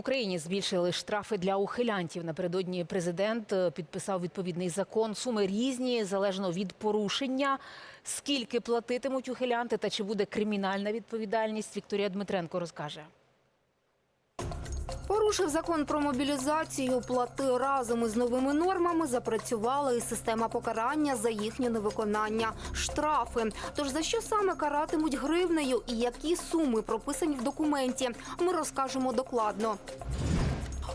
Україні збільшили штрафи для ухилянтів. Напередодні президент е, підписав відповідний закон. Суми різні залежно від порушення. Скільки платитимуть ухилянти та чи буде кримінальна відповідальність? Вікторія Дмитренко розкаже. Порушив закон про мобілізацію, плати разом із новими нормами запрацювала і система покарання за їхнє невиконання. Штрафи. Тож за що саме каратимуть гривнею і які суми прописані в документі, ми розкажемо докладно.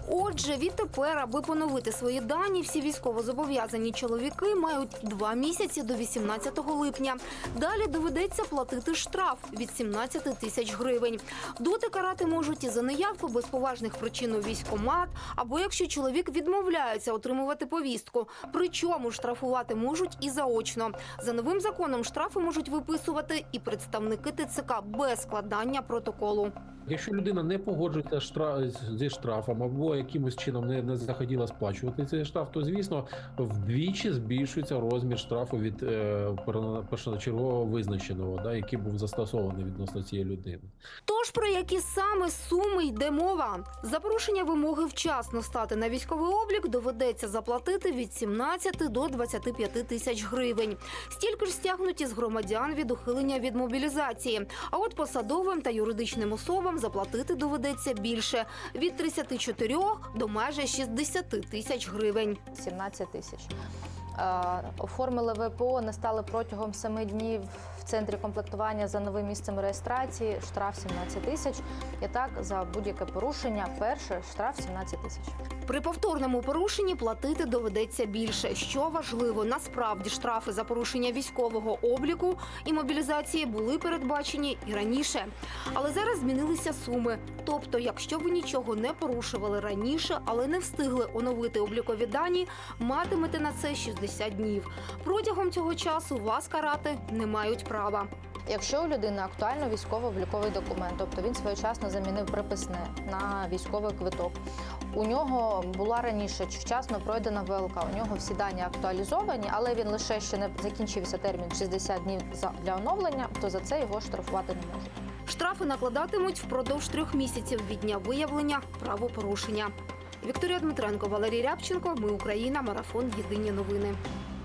Отже, відтепер, аби поновити свої дані, всі військовозобов'язані чоловіки мають два місяці до 18 липня. Далі доведеться платити штраф від 17 тисяч гривень. Доти карати можуть і за неявку без поважних причин у військкомат, або якщо чоловік відмовляється отримувати повістку. Причому штрафувати можуть і заочно. За новим законом штрафи можуть виписувати і представники ТЦК без складання протоколу. Якщо людина не погоджується зі штрафом або якимось чином не, не захотіла сплачувати цей штраф, то звісно вдвічі збільшується розмір штрафу від е, першочергового визначеного, да, який був застосований відносно цієї людини. Тож про які саме суми йде мова? За порушення вимоги вчасно стати на військовий облік доведеться заплатити від 17 до 25 тисяч гривень. Стільки ж стягнуть із громадян від ухилення від мобілізації. А от посадовим та юридичним особам заплатити доведеться більше від 34 до майже 60 тисяч гривень. 17 тисяч. Е, Оформили ВПО, не стали протягом 7 днів в центрі комплектування за новим місцем реєстрації. Штраф 17 тисяч. І так за будь-яке порушення перше штраф 17 тисяч. При повторному порушенні платити доведеться більше. Що важливо, насправді штрафи за порушення військового обліку і мобілізації були передбачені і раніше. Але зараз змінилися суми. Тобто, якщо ви нічого не порушували раніше, але не встигли оновити облікові дані, матимете на це 60 днів. Протягом цього часу вас карати не мають права. Якщо у людини актуально військово-обліковий документ, тобто він своєчасно замінив приписне на військовий квиток. У нього була раніше вчасно пройдена ВЛК. У нього всі дані актуалізовані, але він лише ще не закінчився термін 60 днів для оновлення, то за це його штрафувати не можуть. Штрафи накладатимуть впродовж трьох місяців від дня виявлення правопорушення. Вікторія Дмитренко, Валерій Рябченко. Ми Україна. Марафон. Єдині новини.